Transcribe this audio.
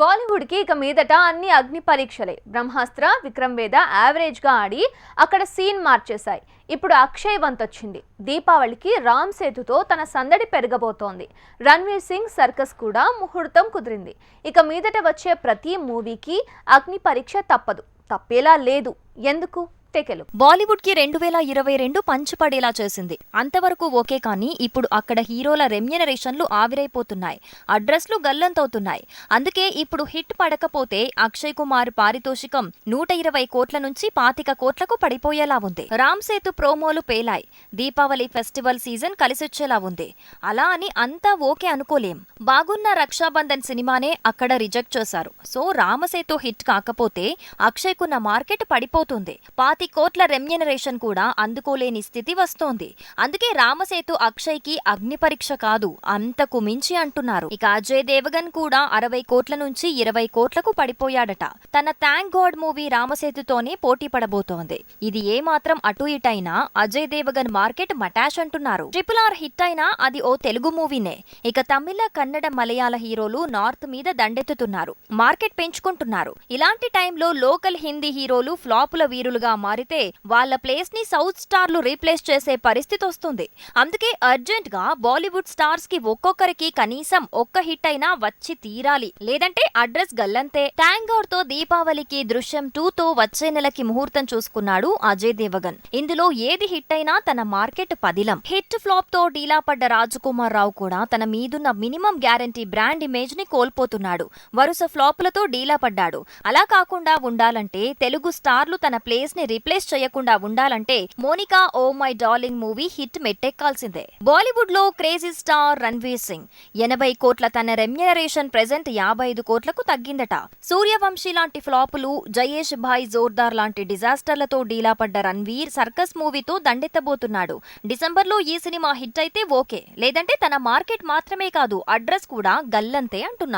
బాలీవుడ్కి ఇక మీదట అన్ని అగ్ని పరీక్షలే. బ్రహ్మాస్త్ర విక్రమ్ వేద యావరేజ్గా ఆడి అక్కడ సీన్ మార్చేశాయి. ఇప్పుడు అక్షయ్ వంత్ వచ్చింది దీపావళికి రామ్ సేతుతో తన సందడి పెరగబోతోంది. రణ్వీర్ సింగ్ సర్కస్ కూడా ముహూర్తం కుదిరింది. ఇక మీదట వచ్చే ప్రతి మూవీకి అగ్ని పరీక్ష తప్పదు. తప్పేలా లేదు. ఎందుకు? టెకెలు. బాలీవుడ్కి రెండు వేల ఇరవై రెండు పంచిపడేలా చేసింది. అంతవరకు ఓకే కానీ ఇప్పుడు అక్కడ హీరోల రెమ్యునరేషన్లు ఆవిరైపోతున్నాయి. అడ్రస్లు గల్లంతవుతున్నాయి. అందుకే ఇప్పుడు హిట్ పడకపోతే అక్షయ్ కుమార్ పారితోషికం నూట ఇరవై కోట్ల నుంచి పాతిక కోట్లకు పడిపోయేలా ఉంది. రామ్ సేతు ప్రోమోలు పేలాయి. దీపావళి ఫెస్టివల్ సీజన్ కలిసొచ్చేలా ఉంది. అలా అని అంతా ఓకే అనుకోలేం. బాగున్న రక్షాబంధన్ సినిమానే అక్కడ రిజెక్ట్ చేశారు. సో రామసేతు హిట్ కాకపోతే అక్షయ్ కున్న మార్కెట్ పడిపోతుంది. పాతి కోట్ల రెమ్యునరేషన్ కూడా అందుకోలేని స్థితి వస్తోంది. అందుకే రామసేతు అక్షయ్కి అగ్ని పరీక్ష కాదు అంతకు మించి అంటున్నారు. ఇక అజయ్ దేవగన్ కూడా అరవై కోట్ల నుంచి ఇరవై కోట్లకు పడిపోయాడట. తన థ్యాంక్ గాడ్ మూవీ రామసేతుతోనే పోటీ పడబోతోంది. ఇది ఏ మాత్రం అటు ఇటైనా అజయ్ దేవగన్ మార్కెట్ మటాష్ అంటున్నారు. ట్రిపుల్ ఆర్ హిట్ అయినా అది ఓ తెలుగు మూవీనే. ఇక తమిళ కన్నడ మలయాళ హీరోలు నార్త్ మీద దండెత్తుతున్నారు. మార్కెట్ పెంచుకుంటున్నారు. ఇలాంటి టైంలో లోకల్ హిందీ హీరోలు ఫ్లాపుల వీరులుగా మారితే వాళ్ళ ప్లేస్ని సౌత్ స్టార్లు రీప్లేస్ చేసే పరిస్థితి వస్తుంది. అందుకే అర్జెంట్గా బాలీవుడ్ స్టార్స్కి ఒక్కొక్కరికి కనీసం ఒక్క హిట్ అయినా వచ్చి తీరాలి. లేదంటే అడ్రస్ గల్లంతే. ట్యాంగర్తో దీపావళికి దృశ్యం టూ తో వచ్చే నెలకి ముహూర్తం చూసుకున్నాడు అజయ్ దేవగన్. ఇందులో ఏది హిట్ అయినా తన మార్కెట్ పదిలం. హిట్ ఫ్లాప్తో డీలా పడ్డ రాజకుమార్ రావు కూడా తన మీదున్న మినిమం గ్యారంటీ బ్రాండ్ ఇమేజ్ని కోల్పోతున్నాడు. వరుస ఫ్లాపులతో డీలా పడ్డాడు. అలా కాకుండా ఉండాలంటే తెలుగు స్టార్లు తన ప్లేస్ని రిప్లేస్ చేయకుండా ఉండాలంటే Monica oh my darling movie hit మెట్టెక్కాల్సిందే. బాలీవుడ్లో క్రేజీ స్టార్ రణ్వీర్ సింగ్. ఎనభై కోట్ల తన రెమ్యునరేషన్ ప్రెజెంట్ యాభై ఐదు కోట్లకు తగ్గిందట. సూర్యవంశీ లాంటి ఫ్లాపులు జయేష్ భాయ్ జోర్దార్ లాంటి డిజాస్టర్లతో డీలా పడ్డ రణ్వీర్ సర్కస్ మూవీతో దండెత్తబోతున్నాడు. డిసెంబర్లో ఈ సినిమా హిట్ అయితే ఓకే. లేదంటే తన మార్కెట్ మాత్రమే కాదు అడ్రస్ కూడా గల్లంతే అంటున్నారు.